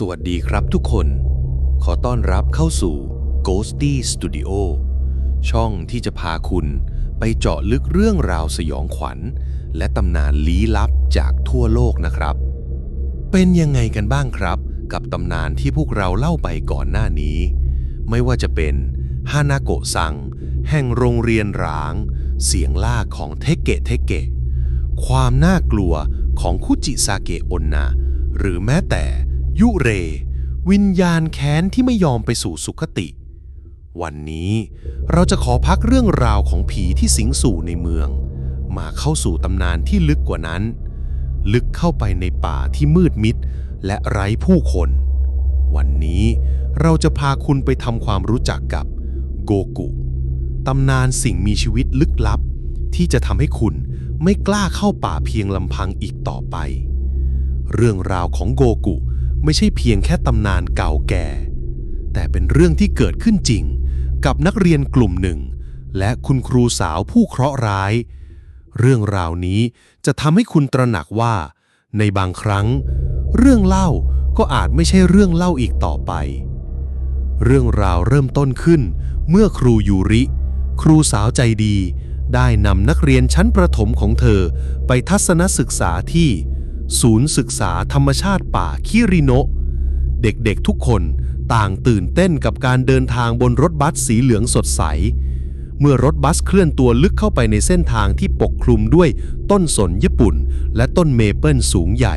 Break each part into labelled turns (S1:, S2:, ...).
S1: สวัสดีครับทุกคน ขอต้อนรับเข้าสู่ Ghosty Studio ช่องที่จะพาคุณไปเจาะลึกเรื่องราวสยองขวัญ และตำนานลี้ลับจากทั่วโลกนะครับ เป็นยังไงกันบ้างครับ กับตำนานที่พวกเราเล่าไปก่อนหน้านี้ ไม่ว่าจะเป็นฮานาโกะซัง แห่งโรงเรียนร้าง เสียงล่าของเทเกะเทเกะ ความน่ากลัวของคุจิซาเกะอนนา หรือแม้แต่ ยุเร วิญญาณแค้นที่ไม่ยอมไปสู่สุคติ วันนี้เราจะขอพักเรื่องราวของผีที่สิงสู่ในเมือง มาเข้าสู่ตำนานที่ลึกกว่านั้น ลึกเข้าไปในป่าที่มืดมิดและไร้ผู้คน วันนี้เราจะพาคุณไปทำความรู้จักกับโกกุตำนานสิ่งมีชีวิตลึกลับ ที่จะทำให้คุณไม่กล้าเข้าป่าเพียงลำพังอีกต่อไป เรื่องราวของโกกุ ไม่ใช่เพียงแค่ตำนานเก่าแก่ แต่เป็นเรื่องที่เกิดขึ้นจริง กับนักเรียนกลุ่มหนึ่ง และคุณครูสาวผู้เคราะห์ร้าย เรื่องราวนี้จะทำให้คุณตระหนักว่า ในบางครั้ง เรื่องเล่าก็อาจไม่ใช่เรื่องเล่าอีกต่อไป เรื่องราวเริ่มต้นขึ้น เมื่อครูยูริ ครูสาวใจดี ได้นำนักเรียนชั้นประถมของเธอไปทัศนศึกษาที่ ศูนย์ศึกษาธรรมชาติป่าคิริโนะเด็กๆทุกคนต่างตื่นเต้นกับการเดินทางบนรถบัสสีเหลืองสดใส เมื่อรถบัสเคลื่อนตัวลึกเข้าไปในเส้นทางที่ปกคลุมด้วยต้นสนญี่ปุ่น และต้นเมเปิลสูงใหญ่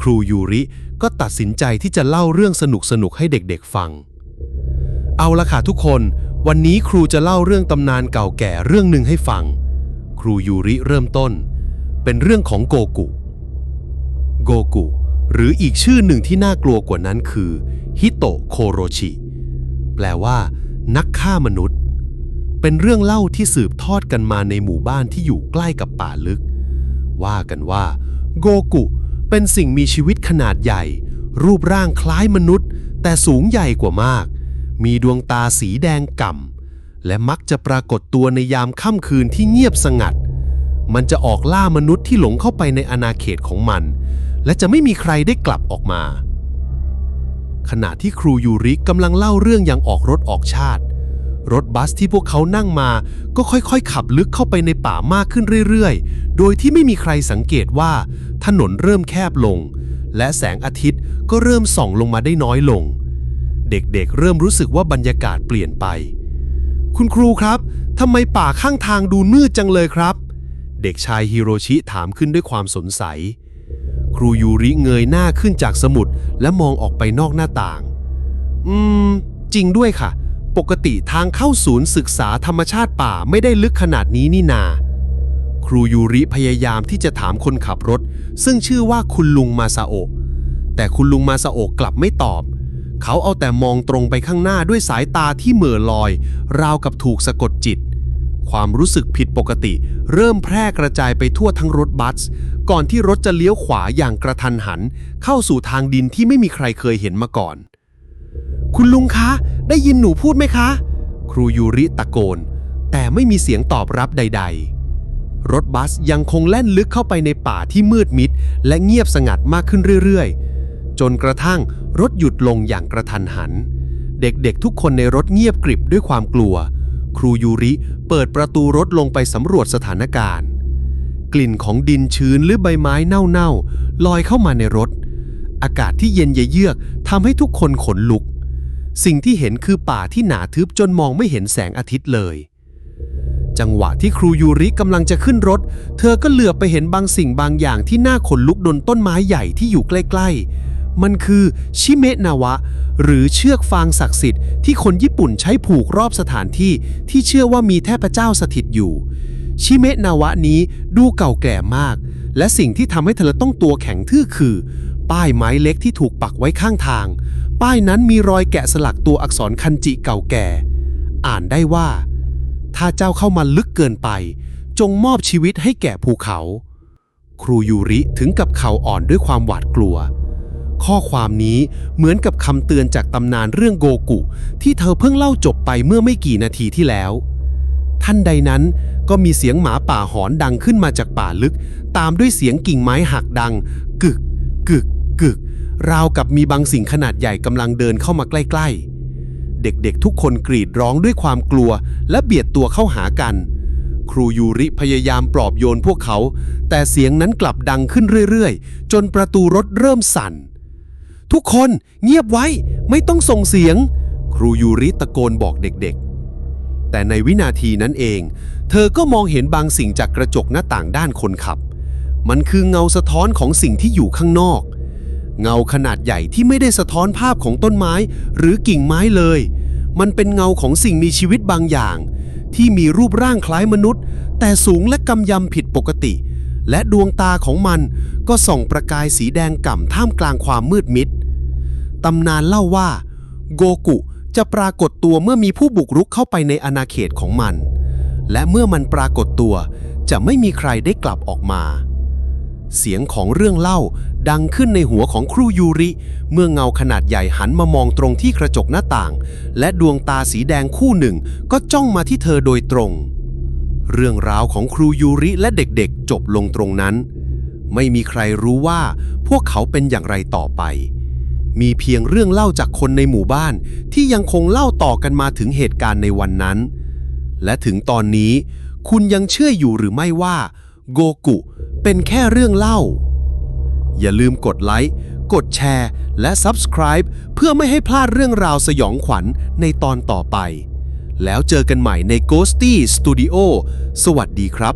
S1: ครูยูริก็ตัดสินใจที่จะเล่าเรื่องสนุกๆให้เด็กๆฟัง เอาละค่ะทุกคน วันนี้ครูจะเล่าเรื่องตำนานเก่าแก่เรื่องหนึ่งให้ฟัง ครูยูริเริ่มต้น เป็นเรื่องของโกกุ โกกุ หรืออีกชื่อหนึ่งที่น่ากลัวกว่านั้นคือฮิโตะโคโรชิ แปลว่า นักฆ่ามนุษย์ เป็นเรื่องเล่าที่สืบทอดกันมาในหมู่บ้านที่อยู่ใกล้กับป่าลึก ว่ากันว่า โกกุ เป็นสิ่งมีชีวิตขนาดใหญ่ รูปร่างคล้ายมนุษย์ แต่สูงใหญ่กว่ามาก มีดวงตาสีแดงก่ำและมักจะปรากฏตัวในยามค่ำคืนที่เงียบสงัดมันจะออกล่ามนุษย์ที่หลงเข้าไปในอาณาเขตของมัน และจะไม่มีใครได้กลับออกมา ขณะที่ครูยูริกำลังเล่าเรื่องอย่างออกรถออกชาติ รถบัสที่พวกเขานั่งมา ก็ค่อยๆ ขับลึกเข้าไปในป่ามากขึ้นเรื่อยๆ โดยที่ไม่มีใครสังเกตว่า ถนนเริ่มแคบลง และแสงอาทิตย์ก็เริ่มส่องลงมาได้น้อยลง เด็กๆเริ่มรู้สึกว่าบรรยากาศเปลี่ยนไป คุณครูครับทำไมป่าข้างทางดูมืดจังเลยครับ เด็กชายฮิโรชิถามขึ้นด้วยความสงสัย รูยูริเงยหน้าขึ้นจากสมุดและมองออกไปนอกหน้าต่าง อืม จริงด้วยค่ะ ปกติทางเข้าศูนย์ศึกษาธรรมชาติป่าไม่ได้ลึกขนาดนี้นี่นา ครูยูริพยายามที่จะถามคนขับรถ ซึ่งชื่อว่าคุณลุงมาซาโอแต่คุณลุงมาซาโอกลับไม่ตอบ เขาเอาแต่มองตรงไปข้างหน้าด้วยสายตาที่เหม่อลอย ราวกับถูกสะกดจิต ความรู้สึกผิดปกติ เริ่มแพร่กระจายไปทั่วทั้งรถบัส ก่อนที่รถจะเลี้ยวขวาอย่างกระทันหัน เข้าสู่ทางดินที่ไม่มีใครเคยเห็นมาก่อน คุณลุงคะ ได้ยินหนูพูดไหมคะ ครูยูริตะโกน แต่ไม่มีเสียงตอบรับใด ๆ รถบัสยังคงแล่นลึกเข้าไปในป่าที่มืดมิด และเงียบสงัดมากขึ้นเรื่อยๆ จนกระทั่งรถหยุดลงอย่างกระทันหัน เด็กๆทุกคนในรถเงียบกริบด้วยความกลัว ครูยูริเปิดประตูรถลงไปสำรวจสถานการณ์ กลิ่นของดินชื้นหรือใบไม้เน่าๆลอยเข้ามาในรถ อากาศที่เย็นเยือกทำให้ทุกคนขนลุก สิ่งที่เห็นคือป่าที่หนาทึบจนมองไม่เห็นแสงอาทิตย์เลย จังหวะที่ครูยูริกำลังจะขึ้นรถ เธอก็เหลือบไปเห็นบางสิ่งบางอย่างที่น่าขนลุกบนต้นไม้ใหญ่ที่อยู่ใกล้ ๆ มันคือชิเมะนาวะ หรือเชือกฟางศักดิ์สิทธิ์ที่คนญี่ปุ่นใช้ผูกรอบสถานที่ที่เชื่อว่ามีเทพเจ้าสถิตอยู่ ชิเมะนาวะนี้ดูเก่าแก่มาก และสิ่งที่ทำให้เธอต้องตัวแข็งทื่อคือ ป้ายไม้เล็กที่ถูกปักไว้ข้างทาง ป้ายนั้นมีรอยแกะสลักตัวอักษรคันจิเก่าแก่ อ่านได้ว่า ถ้าเจ้าเข้ามาลึกเกินไป จงมอบชีวิตให้แก่ภูเขา ครูยูริถึงกับเข่าอ่อนด้วยความหวาดกลัว ข้อความนี้เหมือนกับคำเตือนจากตำนานเรื่องโกกุ ที่เธอเพิ่งเล่าจบไปเมื่อไม่กี่นาทีที่แล้ว ท่านใดนั้นก็มีเสียงหมาป่าหอนดังขึ้นมาจากป่าลึก ตามด้วยเสียงกิ่งไม้หักดัง กึก กึก กึก
S2: ราวกับมีบางสิ่งขนาดใหญ่กำลังเดินเข้ามาใกล้ ๆ เด็กๆ ทุกคนกรีดร้องด้วยความกลัว และเบียดตัวเข้าหากัน ครูยูริพยายามปลอบโยนพวกเขา แต่เสียงนั้นกลับดังขึ้นเรื่อยๆ จนประตูรถเริ่มสั่น ทุกคนเงียบไว้ไม่ต้องส่งเสียง ครูยูริตะโกนบอกเด็กๆ แต่ในวินาทีนั้นเอง เธอก็มองเห็นบางสิ่งจากกระจกหน้าต่างด้านคนขับ มันคือเงาสะท้อนของสิ่งที่อยู่ข้างนอก เงาขนาดใหญ่ที่ไม่ได้สะท้อนภาพของต้นไม้หรือกิ่งไม้เลย มันเป็นเงาของสิ่งมีชีวิตบางอย่าง ที่มีรูปร่างคล้ายมนุษย์ แต่สูงและกำยำผิดปกติ และดวงตาของมันก็ส่องประกายสีแดงก่ำท่ามกลางความมืดมิด ตำนานเล่าว่า โกกุจะปรากฏตัวเมื่อมีผู้บุกรุกเข้าไปในอาณาเขตของมัน และเมื่อมันปรากฏตัว จะไม่มีใครได้กลับออกมา เสียงของเรื่องเล่าดังขึ้นในหัวของครูยูริ เมื่อเงาขนาดใหญ่หันมามองตรงที่กระจกหน้าต่าง และดวงตาสีแดงคู่หนึ่งก็จ้องมาที่เธอโดยตรง เรื่องราวของครูยูริและเด็กๆ จบลงตรงนั้น ไม่มีใครรู้ว่าพวกเขาเป็นอย่างไรต่อไป มีเพียงเรื่องเล่าจากคนในหมู่บ้านที่ยังคงเล่าต่อกันมาถึงเหตุการณ์ในวันนั้น และถึงตอนนี้ คุณยังเชื่ออยู่หรือไม่ว่า โกกุเป็นแค่เรื่องเล่า อย่าลืมกดไลค์ กดแชร์ และ Subscribe เพื่อไม่ให้พลาดเรื่องราวสยองขวัญในตอนต่อไป แล้วเจอกันใหม่ใน Ghosty Studio สวัสดีครับ